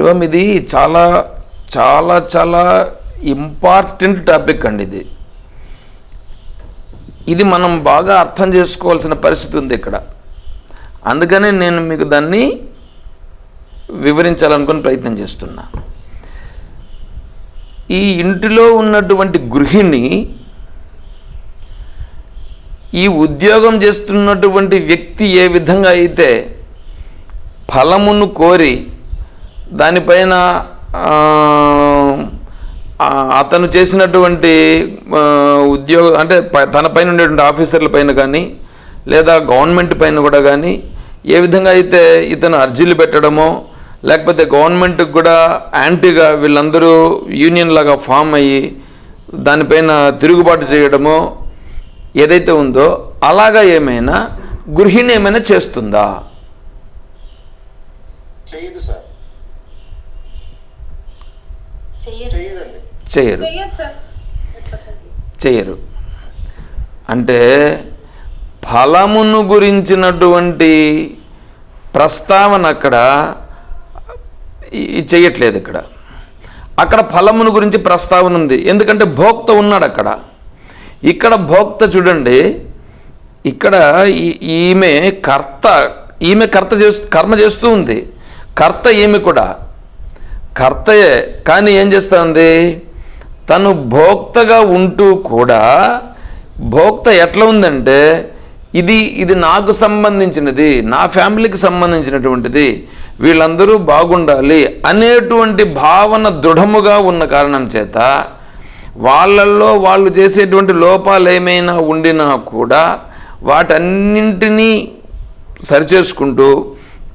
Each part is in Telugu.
హరివం ఇది చాలా చాలా చాలా ఇంపార్టెంట్ టాపిక్ అండి ఇది. ఇది మనం బాగా అర్థం చేసుకోవాల్సిన పరిస్థితి ఉంది ఇక్కడ. అందుకనే నేను మీకు దాన్ని వివరించాలనుకుని ప్రయత్నం చేస్తున్నా. ఈ ఇంటిలో ఉన్నటువంటి గృహిణి ఈ ఉద్యోగం చేస్తున్నటువంటి వ్యక్తి ఏ విధంగా అయితే ఫలమును కోరి దానిపైన అతను చేసినటువంటి ఉద్యోగ అంటే తన పైన ఉండేటువంటి ఆఫీసర్ల పైన కానీ లేదా గవర్నమెంట్ పైన కూడా కానీ ఏ విధంగా అయితే ఇతను అర్జీలు పెట్టడమో లేకపోతే గవర్నమెంట్కి కూడా యాంటీగా వీళ్ళందరూ యూనియన్ లాగా ఫామ్ అయ్యి దానిపైన తిరుగుబాటు చేయడమో ఏదైతే ఉందో అలాగా ఏమైనా గృహిణి ఏమైనా చేస్తుందా? చేయదు సార్. చేయరు చేయరు అంటే ఫలమును గురించినటువంటి ప్రస్తావన అక్కడ ఈ- చేయట్లేదు ఇక్కడ. అక్కడ ఫలమును గురించి ప్రస్తావన ఉంది. ఎందుకంటే భోక్త ఉన్నాడు అక్కడ. ఇక్కడ భోక్త చూడండి. ఇక్కడ ఈ- ఈమె కర్త ఈమె కర్త చేస్తూ కర్మ చేస్తూ ఉంది. కర్త ఈమె కూడా. కర్తయే. కానీ ఏం చేస్తుంది? తను భోక్తగా ఉంటూ కూడా భోక్త ఎట్లా ఉందంటే ఇది ఇది నాకు సంబంధించినది నా ఫ్యామిలీకి సంబంధించినటువంటిది వీళ్ళందరూ బాగుండాలి అనేటువంటి భావన దృఢముగా ఉన్న కారణం చేత వాళ్ళల్లో వాళ్ళు చేసేటువంటి లోపాలు ఏమైనా ఉండినా కూడా వాటన్నింటినీ సరిచేసుకుంటూ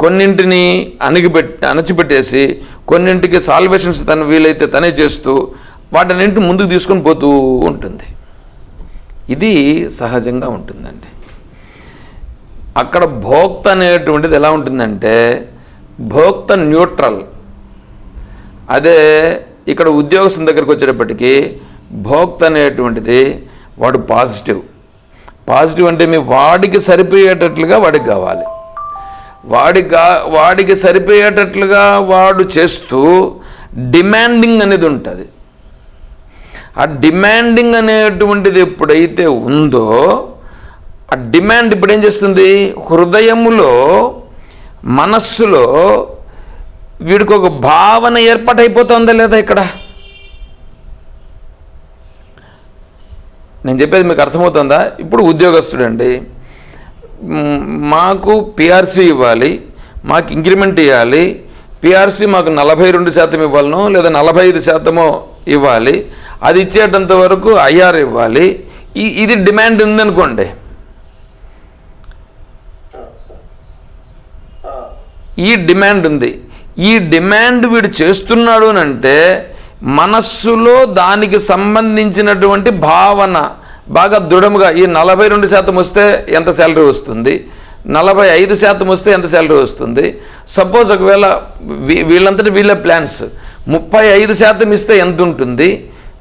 కొన్నింటిని అణిగిపెట్టి అణచిపెట్టేసి కొన్నింటికి సాల్వేషన్స్ తన వీలైతే తనే చేస్తూ వాటినింటి ముందుకు తీసుకొని పోతూ ఉంటుంది. ఇది సహజంగా ఉంటుందండి. అక్కడ భోక్త అనేటువంటిది ఎలా ఉంటుందంటే భోక్త న్యూట్రల్ అదే ఇక్కడ ఉద్యోగస్తుల దగ్గరికి వచ్చేటప్పటికీ భోక్త అనేటువంటిది వాడు పాజిటివ్ పాజిటివ్ అంటే మీ వాడికి సరిపోయేటట్లుగా వాడికి కావాలి. వాడిగా వాడికి సరిపోయేటట్లుగా వాడు చేస్తూ డిమాండింగ్ అనేది ఉంటుంది. ఆ డిమాండింగ్ అనేటువంటిది ఎప్పుడైతే ఉందో ఆ డిమాండ్ ఇప్పుడు ఏం చేస్తుంది? హృదయములో మనస్సులో వీడికి ఒక భావన ఏర్పాటైపోతుందా లేదా ఇక్కడ? నేను చెప్పేది మీకు అర్థమవుతుందా? ఇప్పుడు ఉద్యోగస్తుడండి. మాకు పిఆర్సీ ఇవ్వాలి మాకు ఇంక్రిమెంట్ ఇవ్వాలి పిఆర్సీ మాకు నలభై రెండు శాతం ఇవ్వాలను లేదా నలభై ఐదు శాతమో ఇవ్వాలి. అది ఇచ్చేటంత వరకు ఐఆర్ ఇవ్వాలి. ఈ ఇది డిమాండ్ ఉందనుకోండి. ఈ డిమాండ్ ఉంది. ఈ డిమాండ్ వీడు చేస్తున్నాడు అంటే మనస్సులో దానికి సంబంధించినటువంటి భావన బాగా దృఢముగా ఈ నలభై రెండు శాతం వస్తే ఎంత శాలరీ వస్తుంది? నలభై ఐదు శాతం వస్తే ఎంత శాలరీ వస్తుంది? సపోజ్ ఒకవేళ వీ వీళ్ళంతటి వీళ్ళ ప్లాన్స్ ముప్పై ఐదు శాతం ఇస్తే ఎంత ఉంటుంది?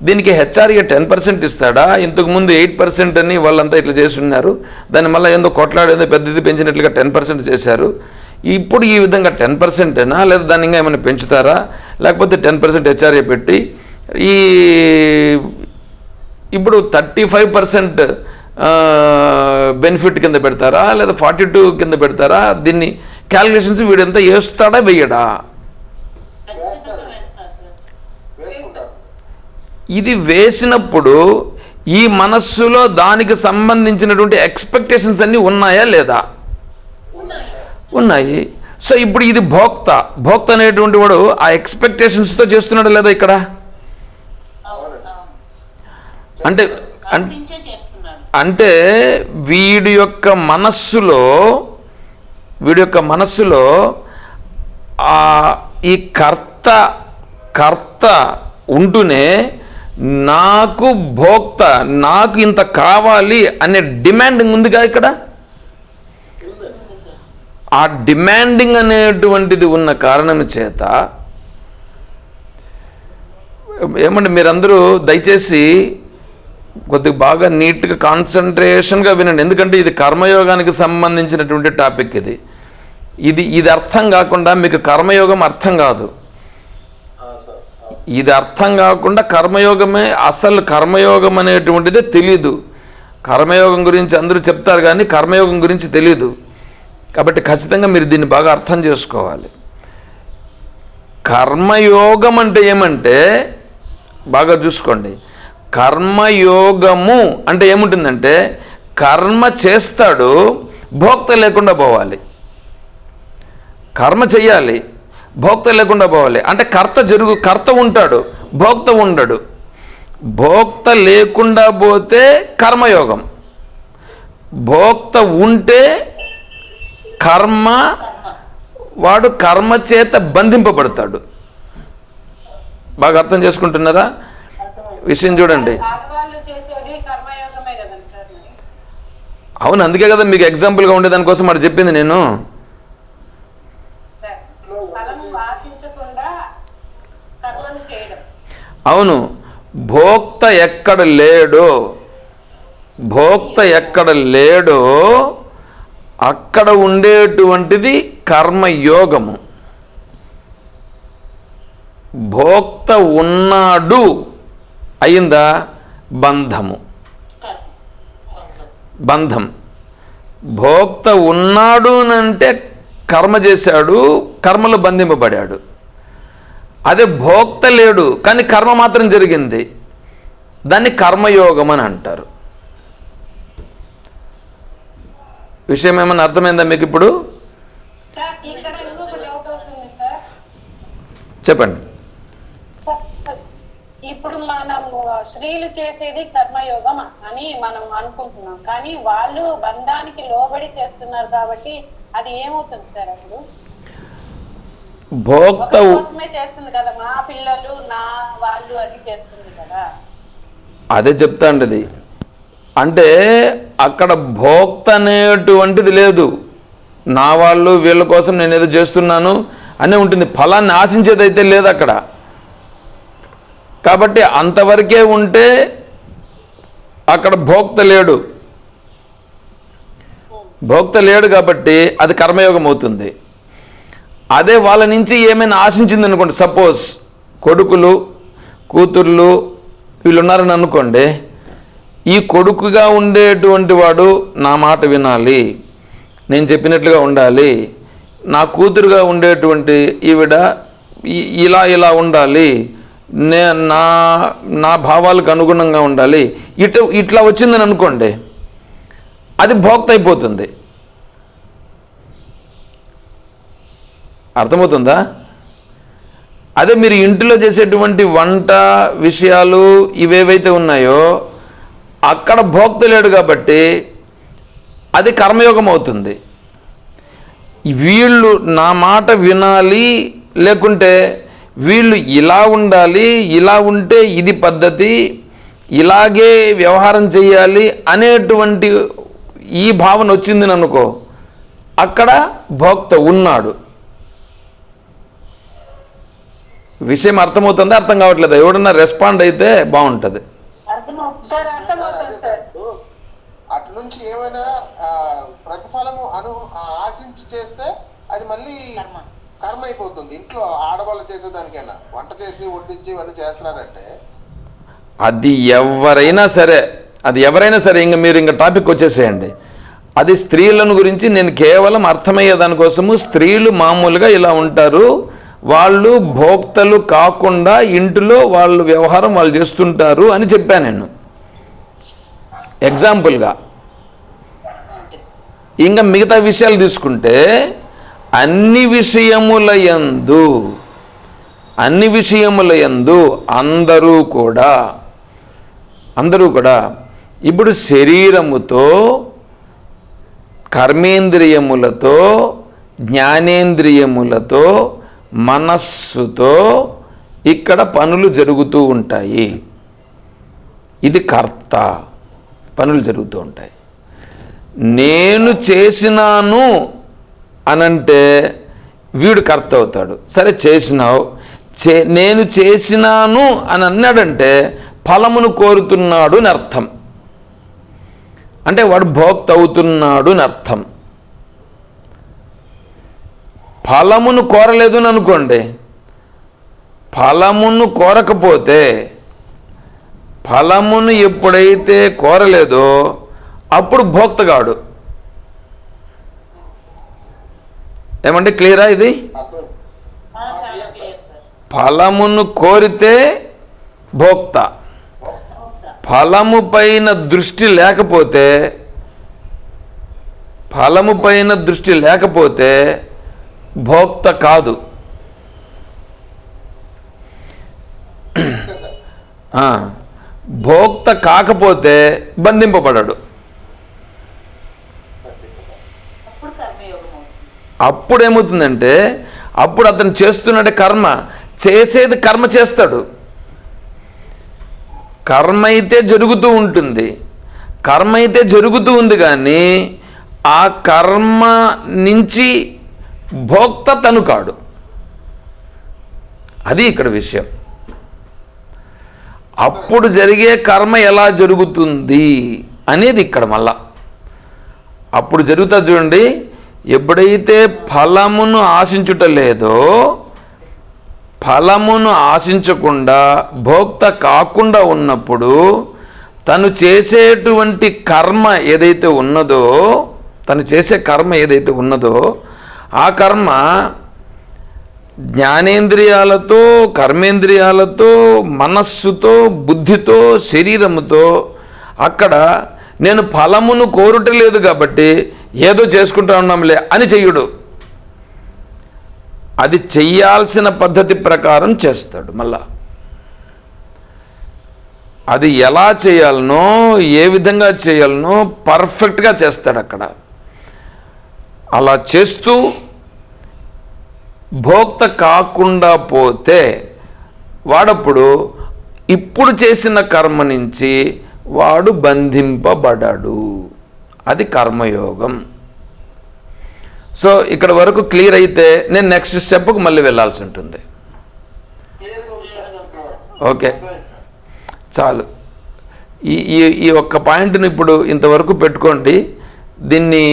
దీనికి హెచ్ఆర్ఏ టెన్ పర్సెంట్ ఇస్తాడా? ఇంతకుముందు ఎయిట్ పర్సెంట్ అని వాళ్ళంతా ఇట్లా చేసి ఉన్నారు. దాని మళ్ళీ ఏందో కొట్లాడేదో పెద్దది పెంచినట్లుగా టెన్ పర్సెంట్ చేశారు. ఇప్పుడు ఈ విధంగా టెన్ పర్సెంటేనా లేదా దాన్ని ఇంకా ఏమైనా పెంచుతారా? లేకపోతే టెన్ పర్సెంట్ హెచ్ఆర్ఏ పెట్టి ఈ ఇప్పుడు థర్టీ ఫైవ్ పర్సెంట్ బెనిఫిట్ కింద పెడతారా? లేదా ఫార్టీ టూ కింద పెడతారా? దీన్ని క్యాలిక్యులేషన్స్ వీడంతా వేస్తాడా వెయ్యడా ఇది వేసినప్పుడు ఈ మనస్సులో దానికి సంబంధించినటువంటి ఎక్స్పెక్టేషన్స్ అన్నీ ఉన్నాయా లేదా? ఉన్నాయి. సో ఇప్పుడు ఇది భోక్త. భోక్త అనేటువంటి వాడు ఆ ఎక్స్పెక్టేషన్స్తో చేస్తున్నాడా లేదా ఇక్కడ? అంటే అంటే వీడి యొక్క మనస్సులో వీడి యొక్క మనస్సులో ఈ కర్త కర్త ఉంటూనే నాకు భోక్త నాకు ఇంత కావాలి అనే డిమాండింగ్ ఉందిగా ఇక్కడ? ఆ డిమాండింగ్ అనేటువంటిది ఉన్న కారణం చేత ఏమండి మీరందరూ దయచేసి కొద్దిగా బాగా నీట్గా కాన్సన్ట్రేషన్గా వినండి. ఎందుకంటే ఇది కర్మయోగానికి సంబంధించినటువంటి టాపిక్ ఇది. ఇది ఇది అర్థం కాకుండా మీకు కర్మయోగం అర్థం కాదు. ఇది అర్థం కాకుండా కర్మయోగమే అసలు కర్మయోగం అనేటువంటిది తెలీదు. కర్మయోగం గురించి అందరూ చెప్తారు కానీ కర్మయోగం గురించి తెలీదు. కాబట్టి ఖచ్చితంగా మీరు దీన్ని బాగా అర్థం చేసుకోవాలి. కర్మయోగం అంటే ఏమంటే బాగా చూసుకోండి. కర్మయోగము అంటే ఏముంటుందంటే కర్మ చేస్తాడు భోక్త లేకుండా పోవాలి. కర్మ చెయ్యాలి భోక్త లేకుండా పోవాలి. అంటే కర్త జరుగు కర్త ఉంటాడు భోక్త ఉండడు. భోక్త లేకుండా పోతే కర్మయోగం. భోక్త ఉంటే కర్మ వాడు కర్మ చేత బంధింపబడతాడు. బాగా అర్థం చేసుకుంటున్నారా? విషయం చూడండి. అవును అందుకే కదా మీకు ఎగ్జాంపుల్గా ఉండే దానికోసం మరి చెప్పింది నేను. అవును భోక్త ఎక్కడ లేడో భోక్త ఎక్కడ లేడో అక్కడ ఉండేటువంటిది కర్మయోగము. భోక్త ఉన్నాడు అయిందా బంధము. బంధం. భోక్త ఉన్నాడు అంటే కర్మ చేశాడు కర్మలో బంధింపబడాడు. అదే భోక్త లేడు కానీ కర్మ మాత్రం జరిగింది. దాన్ని కర్మయోగం అని అంటారు. విషయం ఏమైనా అర్థమైందా మీకు ఇప్పుడు? చెప్పండి. ఇప్పుడు మనము స్త్రీలు చేసేది కర్మయోగం అని మనం అనుకుంటున్నాం. కానీ వాళ్ళు బంధానికి లోబడి చేస్తున్నారు కాబట్టి అది ఏమవుతుంది సార్ అప్పుడు భోక్త కోసమే చేస్తుంది కదా మా పిల్లలు నా వాళ్ళు అని చేస్తుంది కదా. అదే చెప్తాండది అంటే అక్కడ భోక్త అనేటువంటిది లేదు. నా వాళ్ళు వీళ్ళ కోసం నేను ఏదో చేస్తున్నాను అనే ఉంటుంది. ఫలాన్ని ఆశించేదైతే లేదు అక్కడ. కాబట్టి అంతవరకే ఉంటే అక్కడ భోక్త లేడు భోక్త లేడు కాబట్టి అది కర్మయోగం అవుతుంది అదే వాళ్ళ నుంచి ఏమైనా ఆశించింది అనుకోండి సపోజ్ కొడుకులు కూతుర్లు వీళ్ళు ఉన్నారని అనుకోండి ఈ కొడుకుగా ఉండేటువంటి వాడు నా మాట వినాలి నేను చెప్పినట్లుగా ఉండాలి నా కూతురుగా ఉండేటువంటి ఈవిడ ఇలా ఇలా ఉండాలి నే నా నా భావాలకు అనుగుణంగా ఉండాలి. ఇటు ఇట్లా వచ్చిందని అనుకోండి అది భోక్త అయిపోతుంది అర్థమవుతుందా? అదే మీరు ఇంటిలో చేసేటువంటి వంట విషయాలు ఇవేవైతే ఉన్నాయో అక్కడ భోక్త లేడు కాబట్టి అది కర్మయోగం అవుతుంది వీళ్ళు నా మాట వినాలి లేకుంటే వీళ్ళు ఇలా ఉండాలి ఇలా ఉంటే ఇది పద్ధతి ఇలాగే వ్యవహారం చేయాలి అనేటువంటి ఈ భావన వచ్చింది అనుకో అక్కడ భోక్త ఉన్నాడు. విషయం అర్థమవుతుందా అర్థం కావట్లేదు? ఎవడన్నా రెస్పాండ్ అయితే బాగుంటుంది. ఏమైనా ఆ, ప్రతిఫలము అను ఆ, ఆశించి చేస్తే అది మళ్ళీ కర్మ. అయిపోతుంది ఇంట్లో ఆడవాళ్ళు చేసేదానికైనా వంట చేసి వడ్డించి ఇవన్నీ చేస్తున్నారంటే అది ఎవరైనా సరే అది ఎవరైనా సరే ఇంక మీరు ఇంకా టాపిక్ వచ్చేసేయండి. అది స్త్రీలను గురించి నేను కేవలం అర్థమయ్యే దానికోసము స్త్రీలు మామూలుగా ఇలా ఉంటారు. వాళ్ళు భోక్తలు కాకుండా ఇంటిలో వాళ్ళు వ్యవహారం వాళ్ళు చేస్తుంటారు అని చెప్పాను నేను. ఎగ్జాంపుల్గా ఇంకా మిగతా విషయాలు తీసుకుంటే అన్ని విషయముల యందు అన్ని విషయముల యందు అందరూ కూడా అందరూ కూడా ఇప్పుడు శరీరముతో కర్మేంద్రియములతో జ్ఞానేంద్రియములతో మనస్సుతో ఇక్కడ పనులు జరుగుతూ ఉంటాయి. ఇది కర్త. పనులు జరుగుతూ ఉంటాయి. నేను చేసినాను అనంటే వీడు కర్త అవుతాడు సరే చేసినావు. చే నేను చేసినాను అని అన్నాడంటే ఫలమును కోరుతున్నాడు అని అర్థం. అంటే వాడు భోక్త అవుతున్నాడు అని అర్థం. ఫలమును కోరలేదు అని అనుకోండి. ఫలమును కోరకపోతే ఫలమును ఎప్పుడైతే కోరలేదో అప్పుడు భోక్తగాడు. ఏమంటే క్లియరా ఇది? ఫలమును కోరితే భోక్త. ఫలము పైన దృష్టి లేకపోతే ఫలము పైన దృష్టి లేకపోతే భోక్త కాదు. భోక్త కాకపోతే బంధింపబడడు. అప్పుడు అప్పుడు ఏమవుతుందంటే అప్పుడు అతను చేస్తున్నట్టు కర్మ చేసేది కర్మ చేస్తాడు. కర్మ అయితే జరుగుతూ ఉంటుంది. కర్మ అయితే జరుగుతూ ఉంది కానీ ఆ కర్మ నుంచి భోక్త తను కాడు. అది ఇక్కడ విషయం. అప్పుడు జరిగే కర్మ ఎలా జరుగుతుంది అనేది ఇక్కడ మళ్ళా. అప్పుడు జరుగుతుంది చూడండి ఎప్పుడైతే ఫలమును ఆశించుట లేదో ఫలమును ఆశించకుండా భోక్త కాకుండా ఉన్నప్పుడు తను చేసేటువంటి కర్మ ఏదైతే ఉన్నదో తను చేసే కర్మ ఏదైతే ఉన్నదో ఆ కర్మ జ్ఞానేంద్రియాలతో కర్మేంద్రియాలతో మనస్సుతో బుద్ధితో శరీరముతో అక్కడ నేను ఫలమును కోరుటలేదు కాబట్టి ఏదో చేసుకుంటా ఉన్నాంలే అని చెయ్యడు. అది చెయ్యాల్సిన పద్ధతి ప్రకారం చేస్తాడు మళ్ళా. అది ఎలా చేయాలనో ఏ విధంగా చేయాలనో పర్ఫెక్ట్గా చేస్తాడు అక్కడ. అలా చేస్తూ భోక్త కాకుండా పోతే వాడప్పుడు ఇప్పుడు చేసిన కర్మ నుంచి వాడు బంధింపబడడు. అది కర్మయోగం. సో ఇక్కడ వరకు క్లియర్ అయితే నేను నెక్స్ట్ స్టెప్కి మళ్ళీ వెళ్ళాల్సి ఉంటుంది. ఓకే. చాలు. ఈ ఈ ఈ ఒక్క పాయింట్ని ఇప్పుడు ఇంతవరకు పెట్టుకోండి. దీన్ని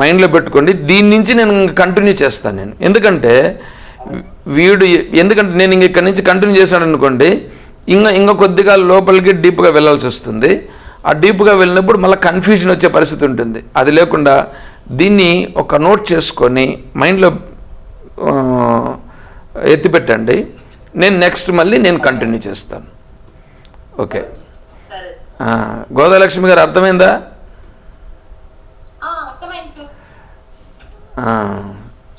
మైండ్లో పెట్టుకోండి. దీని నుంచి నేను కంటిన్యూ చేస్తాను నేను. ఎందుకంటే వీడు ఎందుకంటే నేను ఇంక ఇక్కడి నుంచి కంటిన్యూ చేశాను అనుకోండి ఇంకా ఇంకా కొద్దిగా లోపలికి డీప్గా వెళ్ళాల్సి వస్తుంది. ఆ డీప్గా వెళ్ళినప్పుడు మళ్ళీ కన్ఫ్యూజన్ వచ్చే పరిస్థితి ఉంటుంది. అది లేకుండా దీన్ని ఒక నోట్ చేసుకొని మైండ్లో ఎత్తిపెట్టండి. నేను నెక్స్ట్ మళ్ళీ నేను కంటిన్యూ చేస్తాను. ఓకే సరే. ఆ, గోదాలక్ష్మి గారు అర్థమైందా?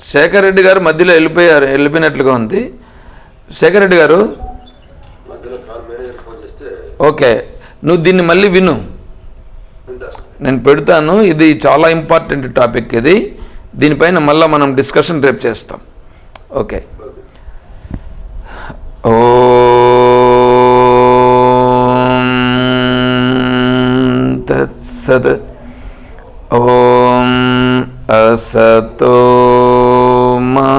శేఖర్ రెడ్డి గారు మధ్యలో వెళ్ళిపోయారు వెళ్ళిపోయినట్లుగా ఉంది. శేఖర్ రెడ్డి గారు? మధ్యలో కాల్ మేనేజర్ ఫోన్ చేస్తే ఓకే నువ్వు దీన్ని మళ్ళీ విను. నేను పెడతాను. ఇది చాలా ఇంపార్టెంట్ టాపిక్ ఇది. దీనిపైన మళ్ళీ మనం డిస్కషన్ రేపు చేస్తాం. ఓకే. ఓం తత్సత్ ఓం అసతో మా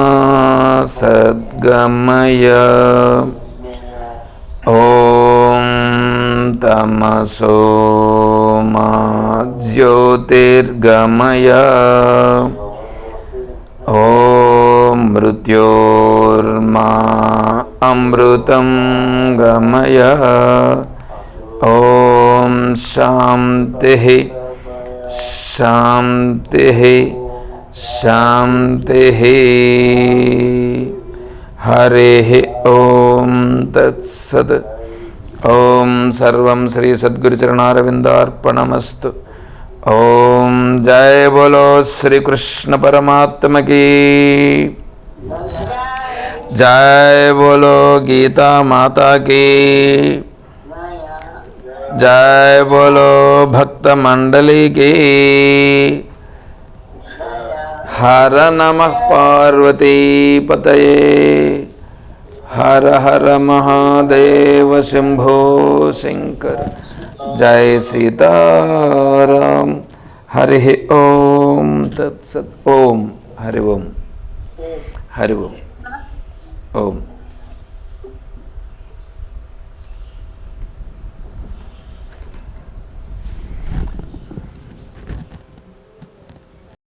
సద్గమయ తమసో మా జ్యోతిర్గమయ ఓం మృత్యోర్మా అమృతం గమయ ఓం శాంతి శాంతి శాంతి హరే ఓం తత్సత్ ఓం సర్వం శ్రీ సద్గురు సద్గురుచరణారవిందార్పణమస్తు. ఓం జయ బోలో శ్రీకృష్ణ పరమాత్మకి జయ బోలో గీతా మాతాకి జయ బోలో భక్త మండలికి హర నమ పార్వతీ పతయే. हर हर महादेव शंभो शंकर। जय सीताराम। हरि ओम। तत्सत ओम। हरि ओम। हरि ओम। ओम।